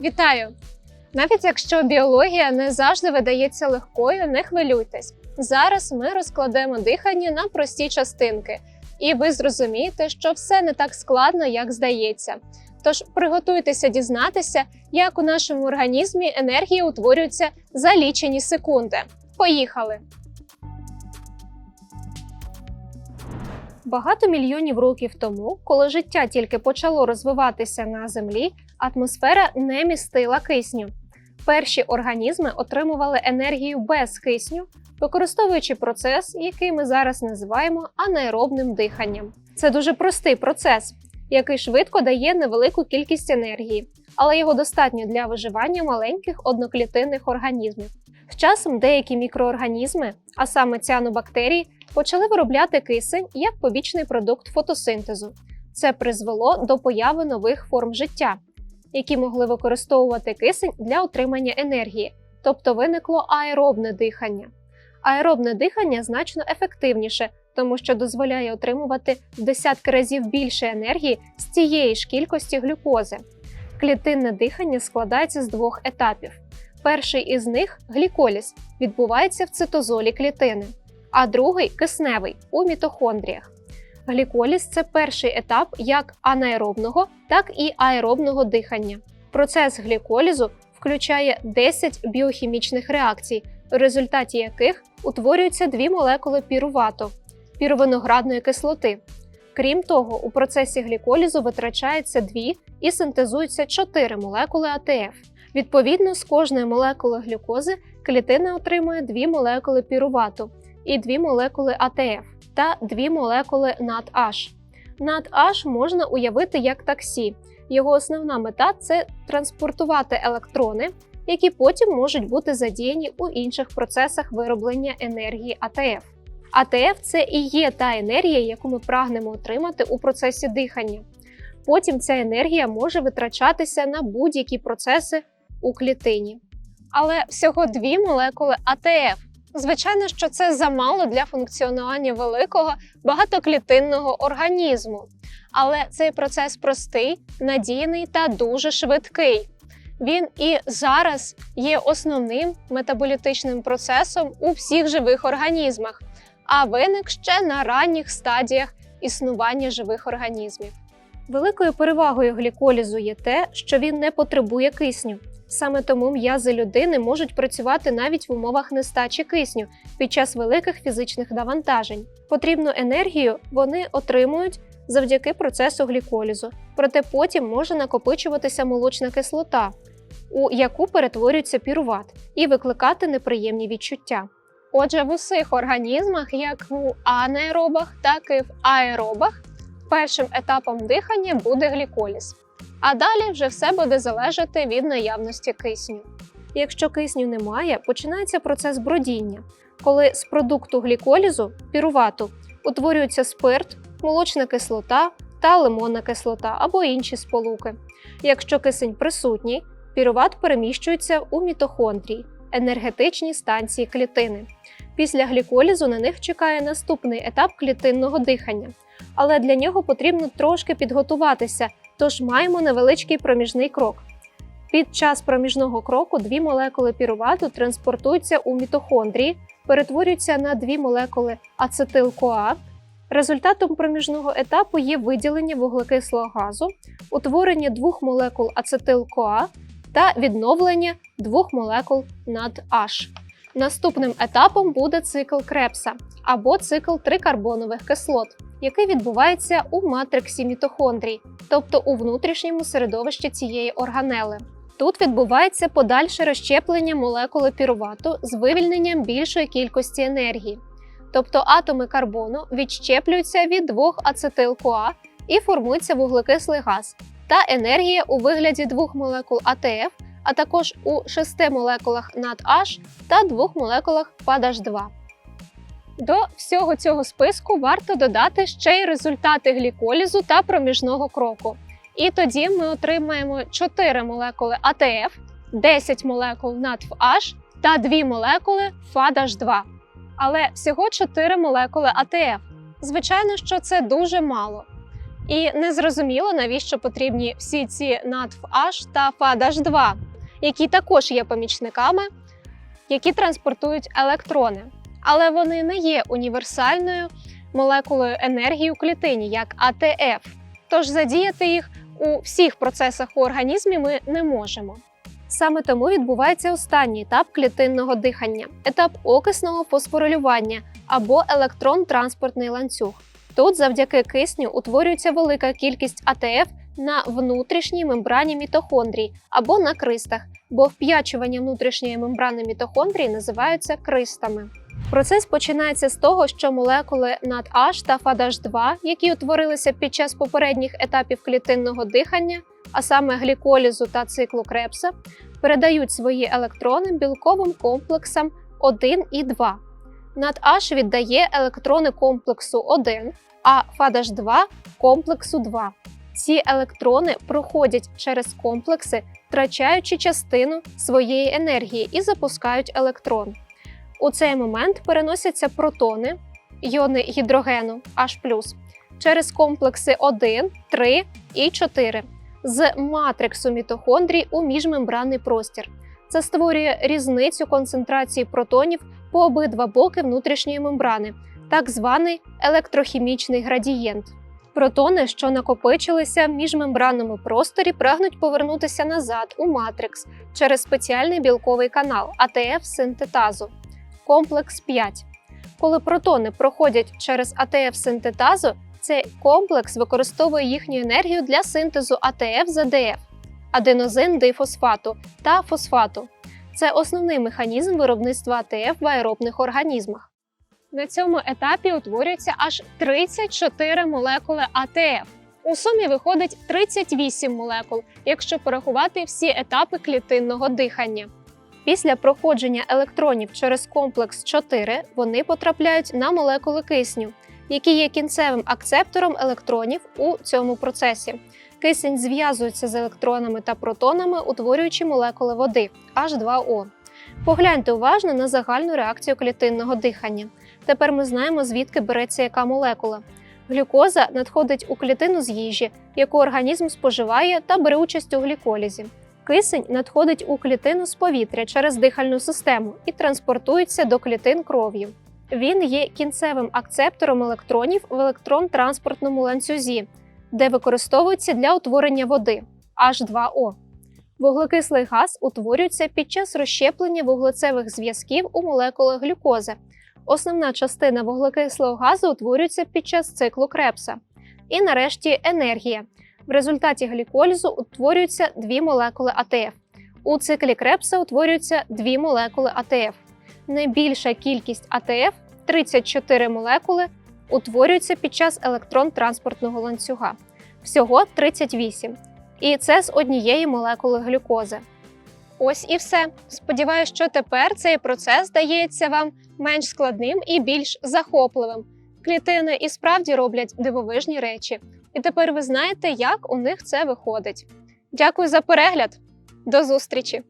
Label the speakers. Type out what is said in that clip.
Speaker 1: Вітаю! Навіть якщо біологія не завжди видається легкою, не хвилюйтесь. Зараз ми розкладемо дихання на прості частинки, і ви зрозумієте, що все не так складно, як здається. Тож приготуйтеся дізнатися, як у нашому організмі енергія утворюється за лічені секунди. Поїхали! Багато мільйонів років тому, коли життя тільки почало розвиватися на Землі, атмосфера не містила кисню. Перші організми отримували енергію без кисню, використовуючи процес, який ми зараз називаємо анаеробним диханням. Це дуже простий процес, який швидко дає невелику кількість енергії, але його достатньо для виживання маленьких одноклітинних організмів. З часом деякі мікроорганізми, а саме ціанобактерії, почали виробляти кисень як побічний продукт фотосинтезу. Це призвело до появи нових форм життя, які могли використовувати кисень для отримання енергії, тобто виникло аеробне дихання. Аеробне дихання значно ефективніше, тому що дозволяє отримувати в десятки разів більше енергії з тієї ж кількості глюкози. Клітинне дихання складається з двох етапів. Перший із них гліколіз, відбувається в цитозолі клітини, а другий кисневий у мітохондріях. Гліколіз це перший етап як анаеробного, так і аеробного дихання. Процес гліколізу включає 10 біохімічних реакцій, в результаті яких утворюються дві молекули пірувату піровиноградної кислоти. Крім того, у процесі гліколізу витрачається дві і синтезуються 4 молекули АТФ. Відповідно, з кожної молекули глюкози клітина отримує дві молекули пірувату і дві молекули АТФ та дві молекули NADH. NADH можна уявити як таксі. Його основна мета це транспортувати електрони, які потім можуть бути задіяні у інших процесах вироблення енергії АТФ. АТФ це і є та енергія, яку ми прагнемо отримати у процесі дихання. Потім ця енергія може витрачатися на будь-які процеси у клітині. Але всього дві молекули АТФ. Звичайно, що це замало для функціонування великого багатоклітинного організму. Але цей процес простий, надійний та дуже швидкий. Він і зараз є основним метаболітичним процесом у всіх живих організмах, а виник ще на ранніх стадіях існування живих організмів. Великою перевагою гліколізу є те, що він не потребує кисню. Саме тому м'язи людини можуть працювати навіть в умовах нестачі кисню під час великих фізичних навантажень. Потрібну енергію вони отримують завдяки процесу гліколізу, проте потім може накопичуватися молочна кислота, у яку перетворюється піруват, і викликати неприємні відчуття. Отже, в усіх організмах, як в анаеробах, так і в аеробах, першим етапом дихання буде гліколіз. А далі вже все буде залежати від наявності кисню. Якщо кисню немає, починається процес бродіння, коли з продукту гліколізу пірувату утворюється спирт, молочна кислота та лимонна кислота або інші сполуки. Якщо кисень присутній, піруват переміщується у мітохондрії енергетичні станції клітини. Після гліколізу на них чекає наступний етап клітинного дихання, але для нього потрібно трошки підготуватися, тож маємо невеличкий проміжний крок. Під час проміжного кроку дві молекули пірувату транспортуються у мітохондрії, перетворюються на дві молекули ацетил-КоА. Результатом проміжного етапу є виділення вуглекислого газу, утворення двох молекул ацетил-КоА та відновлення двох молекул NADH. Наступним етапом буде цикл Крепса або цикл трикарбонових кислот, який відбувається у матриксі мітохондрій, тобто у внутрішньому середовищі цієї органели. Тут відбувається подальше розщеплення молекули пірувату з вивільненням більшої кількості енергії. Тобто атоми карбону відщеплюються від двох ацетил-КоА і формується вуглекислий газ та енергія у вигляді двох молекул АТФ, а також у шести молекулах NADH та двох молекулах FADH2. До всього цього списку варто додати ще й результати гліколізу та проміжного кроку. І тоді ми отримаємо 4 молекули АТФ, 10 молекул NADH та 2 молекули FADH2. Але всього 4 молекули АТФ. Звичайно, що це дуже мало. І незрозуміло, навіщо потрібні всі ці NADPH та FADH2, які також є помічниками, які транспортують електрони. Але вони не є універсальною молекулою енергії у клітині, як АТФ. Тож задіяти їх у всіх процесах у організмі ми не можемо. Саме тому відбувається останній етап клітинного дихання етап окисного фосфорилювання або електрон-транспортний ланцюг. Тут завдяки кисню утворюється велика кількість АТФ на внутрішній мембрані мітохондрій або на кристах, бо вп'ячування внутрішньої мембрани мітохондрій називаються кристами. Процес починається з того, що молекули NADH та FADH2, які утворилися під час попередніх етапів клітинного дихання, а саме гліколізу та циклу Крепса, передають свої електрони білковим комплексам 1 і 2. NADH віддає електрони комплексу 1, а FADH2 комплексу 2. Ці електрони проходять через комплекси, втрачаючи частину своєї енергії і запускають електрон. У цей момент переносяться протони, йони гідрогену H+, через комплекси 1, 3 і 4 з матриксу мітохондрій у міжмембранний простір. Це створює різницю концентрації протонів по обидва боки внутрішньої мембрани, так званий електрохімічний градієнт. Протони, що накопичилися в міжмембранному просторі, прагнуть повернутися назад у матрикс через спеціальний білковий канал АТФ синтетазу. Комплекс 5. Коли протони проходять через АТФ синтетазу, цей комплекс використовує їхню енергію для синтезу АТФ з АДФ аденозин дифосфату та фосфату. Це основний механізм виробництва АТФ в аеробних організмах. На цьому етапі утворюється аж 34 молекули АТФ. У сумі виходить 38 молекул, якщо порахувати всі етапи клітинного дихання. Після проходження електронів через комплекс 4 вони потрапляють на молекули кисню, які є кінцевим акцептором електронів у цьому процесі. Кисень зв'язується з електронами та протонами, утворюючи молекули води H2O. Погляньте уважно на загальну реакцію клітинного дихання. Тепер ми знаємо, звідки береться яка молекула. Глюкоза надходить у клітину з їжі, яку організм споживає та бере участь у гліколізі. Кисень надходить у клітину з повітря через дихальну систему і транспортується до клітин кров'ю. Він є кінцевим акцептором електронів в електрон-транспортному ланцюзі, де використовується для утворення води H2O. Вуглекислий газ утворюється під час розщеплення вуглецевих зв'язків у молекулах глюкози. Основна частина вуглекислого газу утворюється під час циклу Крепса. І нарешті енергія. В результаті гліколізу утворюються дві молекули АТФ. У циклі Крепса утворюються дві молекули АТФ. Найбільша кількість АТФ 34 молекули утворюються під час електрон-транспортного ланцюга. Всього 38. І це з однієї молекули глюкози. Ось і все. Сподіваюсь, що тепер цей процес здається вам менш складним і більш захопливим. Клітини і справді роблять дивовижні речі. І тепер ви знаєте, як у них це виходить. Дякую за перегляд. До зустрічі!